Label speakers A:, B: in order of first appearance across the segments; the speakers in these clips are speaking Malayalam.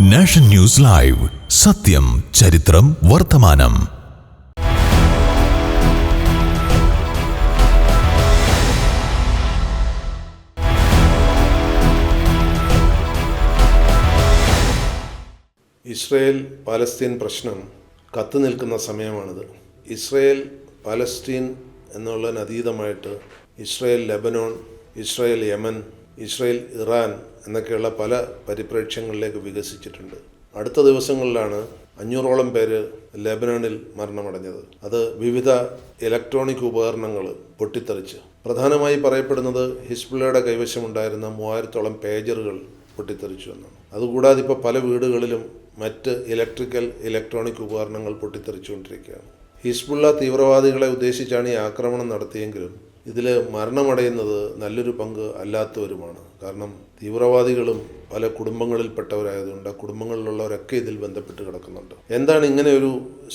A: Nation News Live. സത്യം ചരിത്രം വർത്തമാനം.
B: ഇസ്രയേൽ പാലസ്തീൻ പ്രശ്നം കത്തു നിൽക്കുന്ന സമയമാണിത്. Israel Palestine എന്നുള്ളതിനതീതമായിട്ട് Israel Lebanon Israel Yemen Israel Iran എന്നൊക്കെയുള്ള പല പരിപ്രേക്ഷ്യങ്ങളിലേക്ക് വികസിച്ചിട്ടുണ്ട്. അടുത്ത ദിവസങ്ങളിലാണ് അഞ്ഞൂറോളം പേര് ലെബനോണിൽ മരണമടഞ്ഞത്. അത് വിവിധ ഇലക്ട്രോണിക് ഉപകരണങ്ങൾ പൊട്ടിത്തെറിച്ച്. പ്രധാനമായി പറയപ്പെടുന്നത് ഹിസ്ബുള്ളയുടെ കൈവശമുണ്ടായിരുന്ന മൂവായിരത്തോളം പേജറുകൾ പൊട്ടിത്തെറിച്ചു എന്നാണ്. അതുകൂടാതെ ഇപ്പോൾ പല വീടുകളിലും മറ്റ് ഇലക്ട്രിക്കൽ ഇലക്ട്രോണിക് ഉപകരണങ്ങൾ പൊട്ടിത്തെറിച്ചുകൊണ്ടിരിക്കുകയാണ്. ഹിസ്ബുള്ള തീവ്രവാദികളെ ഉദ്ദേശിച്ചാണ് ഈ ആക്രമണം നടത്തിയെങ്കിലും ഇതിൽ മരണമടയുന്നത് നല്ലൊരു പങ്ക് അല്ലാത്തവരുമാണ്. കാരണം തീവ്രവാദികളും പല കുടുംബങ്ങളിൽപ്പെട്ടവരായതുകൊണ്ട് കുടുംബങ്ങളിലുള്ളവരൊക്കെ ഇതിൽ ബന്ധപ്പെട്ട് കിടക്കുന്നുണ്ട്. എന്താണ് ഇങ്ങനെ ഒരു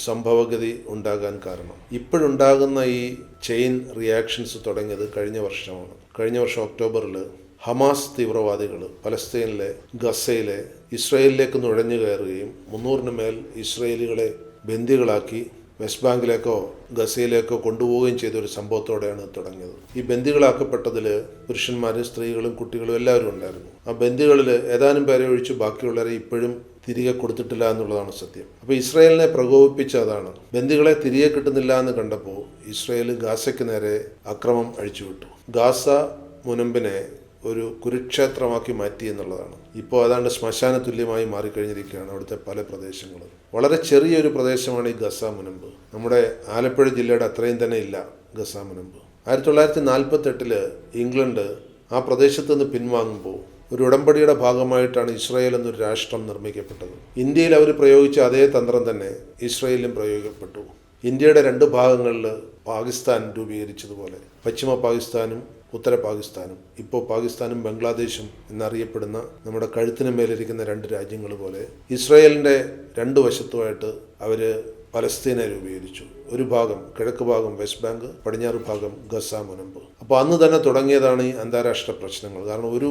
B: സംഭവഗതി ഉണ്ടാകാൻ കാരണം? ഇപ്പോഴുണ്ടാകുന്ന ഈ ചെയിൻ റിയാക്ഷൻസ് തുടങ്ങിയത് കഴിഞ്ഞ വർഷമാണ്. കഴിഞ്ഞ വർഷം ഒക്ടോബറിൽ ഹമാസ് തീവ്രവാദികൾ പലസ്തീനിലെ ഗസയിലെ ഇസ്രയേലിലേക്ക് നുഴഞ്ഞു കയറുകയും മുന്നൂറിന് മേൽ ഇസ്രയേലികളെ ബന്ദികളാക്കി വെസ്റ്റ് ബാങ്കിലേക്കോ ഗസയിലേക്കോ കൊണ്ടുപോവുകയും ചെയ്ത ഒരു സംഭവത്തോടെയാണ് തുടങ്ങിയത്. ഈ ബന്ദികളാക്കപ്പെട്ടതിൽ പുരുഷന്മാരും സ്ത്രീകളും കുട്ടികളും എല്ലാവരും ഉണ്ടായിരുന്നു. ആ ബന്ദികളിൽ ഏതാനും പേരെ ഒഴിച്ച് ബാക്കിയുള്ളവരെ ഇപ്പോഴും തിരികെ കൊടുത്തിട്ടില്ല എന്നുള്ളതാണ് സത്യം. അപ്പോൾ ഇസ്രായേലിനെ പ്രകോപിപ്പിച്ച അതാണ്. ബന്ദികളെ തിരികെ കിട്ടുന്നില്ല എന്ന് കണ്ടപ്പോൾ ഇസ്രായേൽ ഗാസയ്ക്ക് നേരെ അക്രമം അഴിച്ചുവിട്ടു. ഗാസ മുനമ്പിനെ ഒരു കുരുക്ഷേത്രമാക്കി മാറ്റി എന്നുള്ളതാണ്. ഇപ്പോൾ ഏതാണ്ട് ശ്മശാന തുല്യമായി മാറിക്കഴിഞ്ഞിരിക്കുകയാണ് അവിടുത്തെ പല പ്രദേശങ്ങളും. വളരെ ചെറിയൊരു പ്രദേശമാണ് ഈ ഗസ മുനമ്പ്. നമ്മുടെ ആലപ്പുഴ ജില്ലയുടെ അത്രയും തന്നെ ഇല്ല ഗസ മുനമ്പ്. ആയിരത്തി തൊള്ളായിരത്തി നാൽപ്പത്തെട്ടിൽ ഇംഗ്ലണ്ട് ആ പ്രദേശത്ത് നിന്ന് പിൻവാങ്ങുമ്പോൾ ഒരു ഉടമ്പടിയുടെ ഭാഗമായിട്ടാണ് ഇസ്രായേൽ എന്നൊരു രാഷ്ട്രം നിർമ്മിക്കപ്പെട്ടത്. ഇന്ത്യയിൽ അവർ പ്രയോഗിച്ച അതേ തന്ത്രം തന്നെ ഇസ്രായേലിലും പ്രയോഗിക്കപ്പെട്ടു. ഇന്ത്യയുടെ രണ്ട് ഭാഗങ്ങളിൽ പാകിസ്ഥാൻ രൂപീകരിച്ചതുപോലെ പശ്ചിമ പാകിസ്ഥാനും ഉത്തര പാകിസ്ഥാനും ഇപ്പോൾ പാകിസ്ഥാനും ബംഗ്ലാദേശും എന്നറിയപ്പെടുന്ന നമ്മുടെ കഴുത്തിന് മേലിരിക്കുന്ന രണ്ട് രാജ്യങ്ങൾ പോലെ ഇസ്രായേലിന്റെ രണ്ട് വശത്തുമായിട്ട് അവർ പലസ്തീനെ രൂപീകരിച്ചു. ഒരു ഭാഗം കിഴക്ക് ഭാഗം വെസ്റ്റ് ബാങ്ക് പടിഞ്ഞാറ് ഭാഗം ഗസ മുനമ്പ്. അപ്പോൾ അന്ന് തന്നെ തുടങ്ങിയതാണ് ഈ അന്താരാഷ്ട്ര പ്രശ്നങ്ങൾ. കാരണം ഒരു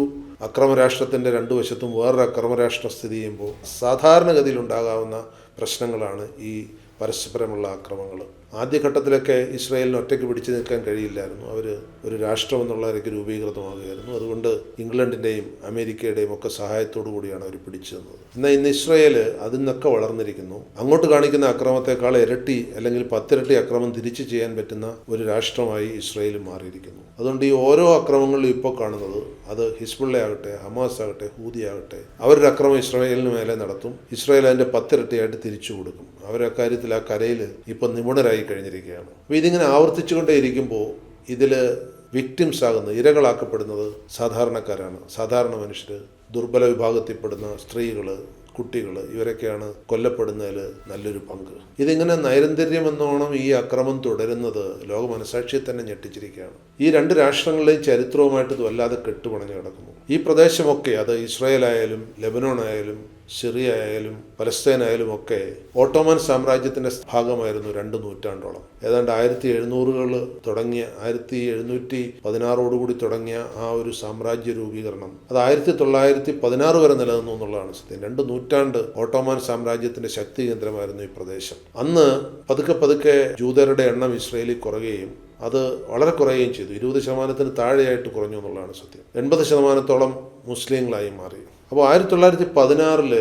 B: അക്രമരാഷ്ട്രത്തിന്റെ രണ്ട് വശത്തും വേറൊരു അക്രമരാഷ്ട്രം സ്ഥിതി ചെയ്യുമ്പോൾ സാധാരണഗതിയിൽ ഉണ്ടാകാവുന്ന പ്രശ്നങ്ങളാണ് ഈ പരസ്പരമുള്ള ആക്രമങ്ങൾ. ആദ്യഘട്ടത്തിലൊക്കെ ഇസ്രായേലിന് ഒറ്റയ്ക്ക് പിടിച്ചു നിൽക്കാൻ കഴിയില്ലായിരുന്നു. അവർ ഒരു രാഷ്ട്രം എന്നുള്ള എന്നുള്ളവരൊക്കെ രൂപീകൃതമാകുകയായിരുന്നു. അതുകൊണ്ട് ഇംഗ്ലണ്ടിന്റെയും അമേരിക്കയുടെയും ഒക്കെ സഹായത്തോടു കൂടിയാണ് അവർ പിടിച്ചു തന്നത് എന്നാൽ ഇന്ന് ഇസ്രായേൽ അതിൽ നിന്നൊക്കെ വളർന്നിരിക്കുന്നു. അങ്ങോട്ട് കാണിക്കുന്ന അക്രമത്തെക്കാൾ ഇരട്ടി അല്ലെങ്കിൽ പത്തിരട്ടി അക്രമം തിരിച്ചു ചെയ്യാൻ പറ്റുന്ന ഒരു രാഷ്ട്രമായി ഇസ്രായേൽ മാറിയിരിക്കുന്നു. അതുകൊണ്ട് ഈ ഓരോ അക്രമങ്ങളിലും ഇപ്പോൾ കാണുന്നത് അത് ഹിസ്ബുള്ള ആകട്ടെ ഹമാസ് ആകട്ടെ ഹൂതി ആകട്ടെ അവരുടെ അക്രമം ഇസ്രായേലിന് മേലെ നടത്തും. ഇസ്രായേൽ അതിന്റെ പത്തിരട്ടിയായിട്ട് തിരിച്ചു കൊടുക്കും. അവരക്കാര്യത്തിൽ ആ കരയിൽ ഇപ്പം നിപുണരായി കഴിഞ്ഞിരിക്കുകയാണ്. അപ്പോൾ ഇതിങ്ങനെ ആവർത്തിച്ചുകൊണ്ടേ ഇരിക്കുമ്പോൾ ഇതിൽ വിക്ടിംസ് ആകുന്നത് ഇരകളാക്കപ്പെടുന്നത് സാധാരണക്കാരാണ്. സാധാരണ മനുഷ്യർ ദുർബല വിഭാഗത്തിൽപ്പെടുന്ന സ്ത്രീകൾ കുട്ടികൾ ഇവരൊക്കെയാണ് കൊല്ലപ്പെടുന്നതിൽ നല്ലൊരു പങ്ക്. ഇതിങ്ങനെ നൈരന്തര്യം എന്നോണം ഈ അക്രമം തുടരുന്നത് ലോക മനസാക്ഷിയെ തന്നെ ഞെട്ടിച്ചിരിക്കുകയാണ്. ഈ രണ്ട് രാഷ്ട്രങ്ങളിലെയും ചരിത്രവുമായിട്ട് ഇത് വല്ലാതെ കെട്ടുപണഞ്ഞു കിടക്കുന്നു. ഈ പ്രദേശമൊക്കെ അത് ഇസ്രായേൽ ആയാലും ലെബനോൺ ആയാലും സിറിയ ആയാലും പലസ്തീൻ ആയാലും ഒക്കെ ഓട്ടോമൻ സാമ്രാജ്യത്തിന്റെ ഭാഗമായിരുന്നു രണ്ട് നൂറ്റാണ്ടോളം. ഏതാണ്ട് ആയിരത്തി എഴുന്നൂറുകൾ തുടങ്ങിയ ആയിരത്തി എഴുന്നൂറ്റി പതിനാറോടുകൂടി തുടങ്ങിയ ആ ഒരു സാമ്രാജ്യ രൂപീകരണം. അത് ആയിരത്തി തൊള്ളായിരത്തി പതിനാറ് വരെ നിലനിന്നു എന്നുള്ളതാണ് സത്യം. രണ്ട് നൂറ്റാണ്ട് ഓട്ടോമാൻ സാമ്രാജ്യത്തിന്റെ ശക്തി കേന്ദ്രമായിരുന്നു ഈ പ്രദേശം. അന്ന് പതുക്കെ പതുക്കെ ജൂതരുടെ എണ്ണം ഇസ്രയേലിൽ കുറയുകയും അത് വളരെ കുറയുകയും ചെയ്തു. ഇരുപത് ശതമാനത്തിന് താഴെയായിട്ട് കുറഞ്ഞു എന്നുള്ളതാണ് സത്യം. എൺപത് ശതമാനത്തോളം മുസ്ലിങ്ങളായി മാറി. അപ്പോൾ ആയിരത്തി തൊള്ളായിരത്തി പതിനാറിൽ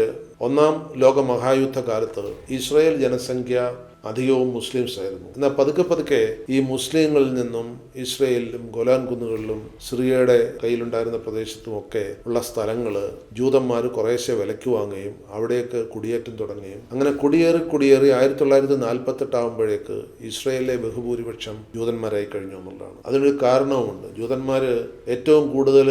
B: ഒന്നാം ലോക മഹായുദ്ധ കാലത്ത് ഇസ്രായേൽ ജനസംഖ്യ അധികവും മുസ്ലിംസ് ആയിരുന്നു എന്നാൽ പതുക്കെ പതുക്കെ ഈ മുസ്ലിങ്ങളിൽ നിന്നും ഇസ്രയേലിലും ഗോലാൻ കുന്നുകളിലും സിറിയയുടെ കയ്യിലുണ്ടായിരുന്ന പ്രദേശത്തും ഒക്കെ ഉള്ള സ്ഥലങ്ങൾ ജൂതന്മാർ കുറേശ്ശെ വിലയ്ക്ക് വാങ്ങുകയും അവിടെയൊക്കെ കുടിയേറ്റം തുടങ്ങുകയും അങ്ങനെ കുടിയേറി കുടിയേറി ആയിരത്തി തൊള്ളായിരത്തി നാൽപ്പത്തെട്ട് ആകുമ്പോഴേക്ക് ഇസ്രയേലിലെ ബഹുഭൂരിപക്ഷം ജൂതന്മാരായി കഴിഞ്ഞു എന്നുള്ളതാണ്. അതിനൊരു കാരണവുമുണ്ട്. ജൂതന്മാർ ഏറ്റവും കൂടുതൽ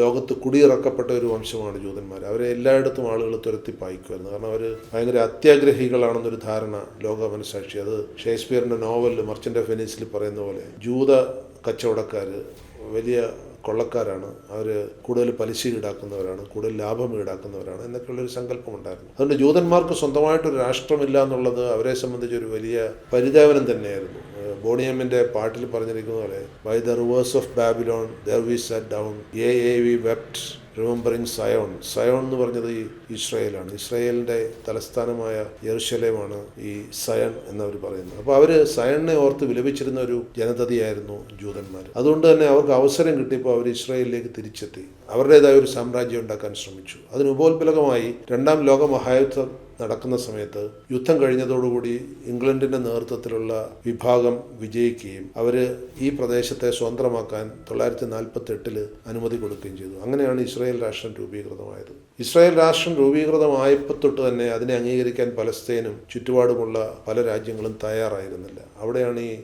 B: ലോകത്ത് കുടിയിറക്കപ്പെട്ട ഒരു വംശമാണ് ജൂതന്മാർ അവരെ എല്ലായിടത്തും ആളുകൾ തുരത്തി പായിക്കുമായിരുന്നു. കാരണം അവർ ഭയങ്കര അത്യാഗ്രഹികളാണെന്നൊരു ധാരണ ലോക മനസാക്ഷി അത് ഷേക്സ്പിയറിന്റെ നോവലിൽ മർച്ചന്റ് ഓഫ് വെനീസിൽ പറയുന്ന പോലെ ജൂത കച്ചവടക്കാർ വലിയ കൊള്ളക്കാരാണ്. അവർ കൂടുതൽ പലിശ ഈടാക്കുന്നവരാണ് കൂടുതൽ ലാഭം ഈടാക്കുന്നവരാണ് എന്നൊക്കെയുള്ളൊരു സങ്കല്പമുണ്ടായിരുന്നു. അതുകൊണ്ട് ജൂതന്മാർക്ക് സ്വന്തമായിട്ടൊരു രാഷ്ട്രമില്ല എന്നുള്ളത് അവരെ സംബന്ധിച്ചൊരു വലിയ പരിതാപനം തന്നെയായിരുന്നു. ബോണിയമ്മിന്റെ പാട്ടിൽ പറഞ്ഞിരിക്കുന്ന പോലെ by the rivers of Babylon there we set down ah ah we wept remembering Zion Zion എന്ന് പറഞ്ഞത് ഇസ്രയേലാണ്. ഇസ്രയേലിന്റെ തലസ്ഥാനമായ യെറുശലേമാണ് ഈ സയൺ എന്നവർ പറയുന്നത്. അപ്പോൾ അവർ സയണിനെ ഓർത്ത് വിലപിച്ചിരുന്ന ഒരു ജനതയായിരുന്നു ജൂതന്മാർ അതുകൊണ്ട് തന്നെ അവർക്ക് അവസരം കിട്ടിയപ്പോൾ അവർ ഇസ്രായേലിലേക്ക് തിരിച്ചെത്തി. അവരുടേതായ ഒരു സാമ്രാജ്യം ഉണ്ടാക്കാൻ ശ്രമിച്ചു. അതിന് ഉപോത്ബലകമായി രണ്ടാം ലോക മഹായുദ്ധം നടക്കുന്ന സമയത്ത് യുദ്ധം കഴിഞ്ഞതോടുകൂടി ഇംഗ്ലണ്ടിന്റെ നേതൃത്വത്തിലുള്ള വിഭാഗം വിജയിക്കുകയും അവർ ഈ പ്രദേശത്തെ സ്വതന്ത്രമാക്കാൻ തൊള്ളായിരത്തി നാൽപ്പത്തി എട്ടിൽ അനുമതി കൊടുക്കുകയും ചെയ്തു. അങ്ങനെയാണ് ഇസ്രായേൽ രാഷ്ട്രം രൂപീകൃതമായത്. ഇസ്രായേൽ രാഷ്ട്രം രൂപീകൃതമായപ്പോൾ തൊട്ട് തന്നെ അതിനെ അംഗീകരിക്കാൻ പലസ്തീനും ചുറ്റുപാടുമുള്ള പല രാജ്യങ്ങളും തയ്യാറായിരുന്നില്ല. അവിടെയാണ് ഈ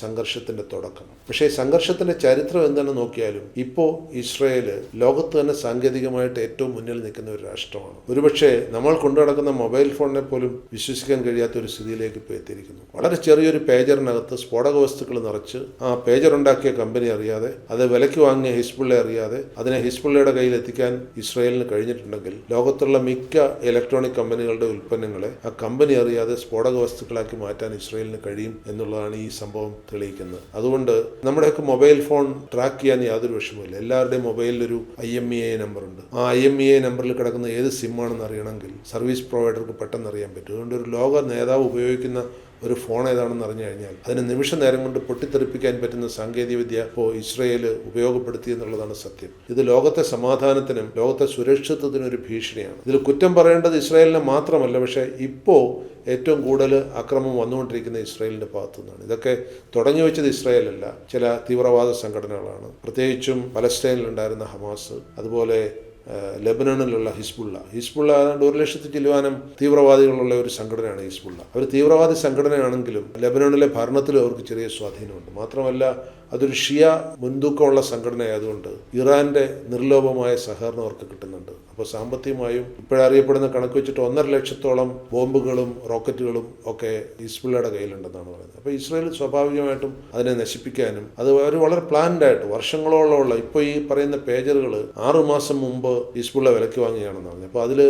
B: സംഘർഷത്തിന്റെ തുടക്കം. പക്ഷേ സംഘർഷത്തിന്റെ ചരിത്രം എന്താണെന്ന് നോക്കിയാലും ഇപ്പോൾ ഇസ്രയേൽ ലോകത്ത് തന്നെ സാങ്കേതികമായിട്ട് ഏറ്റവും മുന്നിൽ നിൽക്കുന്ന ഒരു രാഷ്ട്രമാണ്. ഒരുപക്ഷെ നമ്മൾ കൊണ്ടു നടക്കുന്ന മൊബൈൽ ഫോണിനെ പോലും വിശ്വസിക്കാൻ കഴിയാത്ത ഒരു സ്ഥിതിയിലേക്ക് ഇപ്പോൾ എത്തിയിരിക്കുന്നു. വളരെ ചെറിയൊരു പേജറിനകത്ത് സ്ഫോടക വസ്തുക്കൾ നിറച്ച് ആ പേജർ ഉണ്ടാക്കിയ കമ്പനി അറിയാതെ അത് വിലയ്ക്ക് വാങ്ങിയ ഹിസ്ബുള്ള അറിയാതെ അതിനെ ഹിസ്ബുള്ളയുടെ കയ്യിൽ എത്തിക്കാൻ ഇസ്രയേലിന് കഴിഞ്ഞിട്ടുണ്ടെങ്കിൽ ലോകത്തുള്ള മിക്ക ഇലക്ട്രോണിക് കമ്പനികളുടെ ഉൽപ്പന്നങ്ങളെ ആ കമ്പനി അറിയാതെ സ്ഫോടക വസ്തുക്കളാക്കി മാറ്റാൻ ഇസ്രയേലിന് കഴിയും എന്നുള്ളതാണ് ഈ സംഭവം തെളിയിക്കുന്നത്. അതുകൊണ്ട് നമ്മുടെയൊക്കെ മൊബൈൽ ഫോൺ ട്രാക്ക് ചെയ്യാൻ യാതൊരു വിഷമമില്ല എല്ലാവരുടെയും മൊബൈലിൽ ഒരു ഐ എം ഇ ഐ നമ്പറുണ്ട്. ആ ഐ എം ഇ ഐ നമ്പറിൽ കിടക്കുന്ന ഏത് സിമ്മാണെന്ന് അറിയണമെങ്കിൽ സർവീസ് പ്രൊവൈഡർക്ക് പെട്ടെന്ന് അറിയാൻ പറ്റും. അതുകൊണ്ട് ഒരു ലോക നേതാവ് ഉപയോഗിക്കുന്ന ഒരു ഫോൺ ഏതാണെന്ന് അറിഞ്ഞു കഴിഞ്ഞാൽ അതിന് നിമിഷ നേരം കൊണ്ട് പൊട്ടിത്തെറിപ്പിക്കാൻ പറ്റുന്ന സാങ്കേതികവിദ്യ ഇപ്പോൾ ഇസ്രയേൽ ഉപയോഗപ്പെടുത്തി എന്നുള്ളതാണ് സത്യം. ഇത് ലോകത്തെ സമാധാനത്തിനും ലോകത്തെ സുരക്ഷിതത്വത്തിനും ഒരു ഭീഷണിയാണ്. ഇതിൽ കുറ്റം പറയേണ്ടത് ഇസ്രായേലിനെ മാത്രമല്ല പക്ഷേ ഇപ്പോൾ ഏറ്റവും കൂടുതൽ അക്രമം വന്നുകൊണ്ടിരിക്കുന്ന ഇസ്രായേലിന്റെ ഭാഗത്തു നിന്നാണ് ഇതൊക്കെ തുടങ്ങി വെച്ചത് ഇസ്രായേലല്ല ചില തീവ്രവാദ സംഘടനകളാണ്. പ്രത്യേകിച്ചും പലസ്തീനിലുണ്ടായിരുന്ന ഹമാസ് അതുപോലെ ഏഹ്, ലെബനണിലുള്ള ഹിസ്ബുള്ള. ഹിസ്ബുള്ള ഏതാണ്ട് ഒരു ലക്ഷത്തി ചില്ലുവാനും തീവ്രവാദികളുള്ള ഒരു സംഘടനയാണ് ഹിസ്ബുള്ള. അവർ തീവ്രവാദി സംഘടനയാണെങ്കിലും ലെബനണിലെ ഭരണത്തിലും അവർക്ക് ചെറിയ സ്വാധീനമുണ്ട്. മാത്രമല്ല അതൊരു ഷിയ മുൻതൂക്കമുള്ള സംഘടനയായതുകൊണ്ട് ഇറാന്റെ നിർലോഭമായ സഹകരണം അവർക്ക് കിട്ടുന്നുണ്ട്. അപ്പോൾ സാമ്പത്തികമായും ഇപ്പോഴറിയപ്പെടുന്ന കണക്ക് വെച്ചിട്ട് ഒന്നര ലക്ഷത്തോളം ബോംബുകളും റോക്കറ്റുകളും ഒക്കെ ഹിസ്ബുള്ളയുടെ കയ്യിലുണ്ടെന്നാണ് പറയുന്നത്. അപ്പോൾ ഇസ്രായേൽ സ്വാഭാവികമായിട്ടും അതിനെ നശിപ്പിക്കാനും അത് അവർ വളരെ പ്ലാൻഡായിട്ട് വർഷങ്ങളോളമുള്ള ഇപ്പോൾ ഈ പറയുന്ന പേജറുകൾ ആറുമാസം മുമ്പ് ഹിസ്ബുള്ള വിലക്ക് വാങ്ങുകയാണെന്ന് പറഞ്ഞു. അപ്പോൾ അതിൽ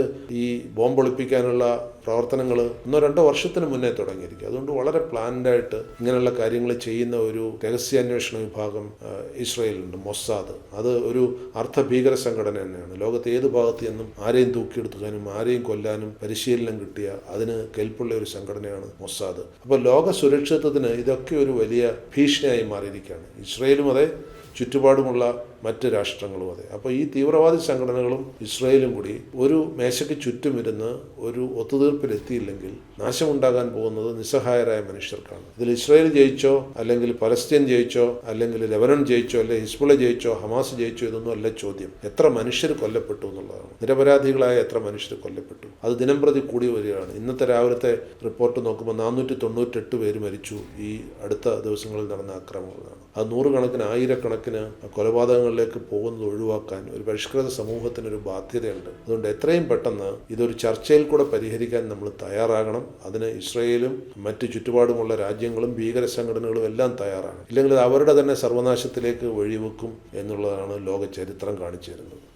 B: ഈ ബോംബ് ഒളിപ്പിക്കാനുള്ള പ്രവർത്തനങ്ങൾ ഒന്നോ രണ്ടോ വർഷത്തിന് മുന്നേ തുടങ്ങിയിരിക്കും. അതുകൊണ്ട് വളരെ പ്ലാൻഡായിട്ട് ഇങ്ങനെയുള്ള കാര്യങ്ങൾ ചെയ്യുന്ന ഒരു രഹസ്യാന്വേഷണ വിഭാഗം ഇസ്രയേലുണ്ട് മൊസാദ്. അത് ഒരു അർദ്ധഭീകര സംഘടന തന്നെയാണ്. ലോകത്തെ ഏത് ഭാഗത്ത് നിന്നും ആരെയും തൂക്കിയെടുക്കാനും ആരെയും കൊല്ലാനും പരിശീലനം കിട്ടിയ അതിന് കെൽപ്പുള്ള ഒരു സംഘടനയാണ് മൊസാദ്. അപ്പോൾ ലോക സുരക്ഷിതത്വത്തിന് ഇതൊക്കെ ഒരു വലിയ ഭീഷണിയായി മാറിയിരിക്കുകയാണ്. ഇസ്രയേലും അതെ ചുറ്റുപാടുമുള്ള മറ്റ് രാഷ്ട്രങ്ങളും അതെ. അപ്പോൾ ഈ തീവ്രവാദി സംഘടനകളും ഇസ്രയേലും കൂടി ഒരു മേശയ്ക്ക് ചുറ്റുമിരുന്ന് ഒരു ഒത്തുതീർപ്പിലെത്തിയില്ലെങ്കിൽ നാശമുണ്ടാകാൻ പോകുന്നത് നിസ്സഹായരായ മനുഷ്യർക്കാണ്. ഇതിൽ ഇസ്രയേൽ ജയിച്ചോ അല്ലെങ്കിൽ പലസ്തീൻ ജയിച്ചോ അല്ലെങ്കിൽ ലെബനൻ ജയിച്ചോ അല്ലെങ്കിൽ ഹിസ്ബുള ജയിച്ചോ ഹമാസ് ജയിച്ചോ ഇതൊന്നും അല്ല ചോദ്യം. എത്ര മനുഷ്യർ കൊല്ലപ്പെട്ടു എന്നുള്ളതാണ്. നിരപരാധികളായ എത്ര മനുഷ്യർ കൊല്ലപ്പെട്ടു. അത് ദിനം പ്രതി കൂടി വരികയാണ്. ഇന്നത്തെ രാവിലത്തെ റിപ്പോർട്ട് നോക്കുമ്പോൾ നാനൂറ്റി തൊണ്ണൂറ്റെട്ട് പേര് മരിച്ചു ഈ അടുത്ത ദിവസങ്ങളിൽ നടന്ന ആക്രമണങ്ങളാണ്. അത് നൂറുകണക്കിന് ആയിരക്കണക്കിന് കൊലപാതകങ്ങളിലേക്ക് പോകുന്നത് ഒഴിവാക്കാൻ ഒരു പരിഷ്കൃത സമൂഹത്തിന് ഒരു ബാധ്യതയുണ്ട്. അതുകൊണ്ട് എത്രയും പെട്ടെന്ന് ഇതൊരു ചർച്ചയിൽ കൂടെ പരിഹരിക്കാൻ നമ്മൾ തയ്യാറാകണം. അതിന് ഇസ്രയേലും മറ്റ് ചുറ്റുപാടുമുള്ള രാജ്യങ്ങളും ഭീകര സംഘടനകളും എല്ലാം തയ്യാറാണ്. ഇല്ലെങ്കിൽ അവരുടെ തന്നെ സർവനാശത്തിലേക്ക് വഴിവെക്കും എന്നുള്ളതാണ് ലോക ചരിത്രം കാണിച്ചു തരുന്നത്.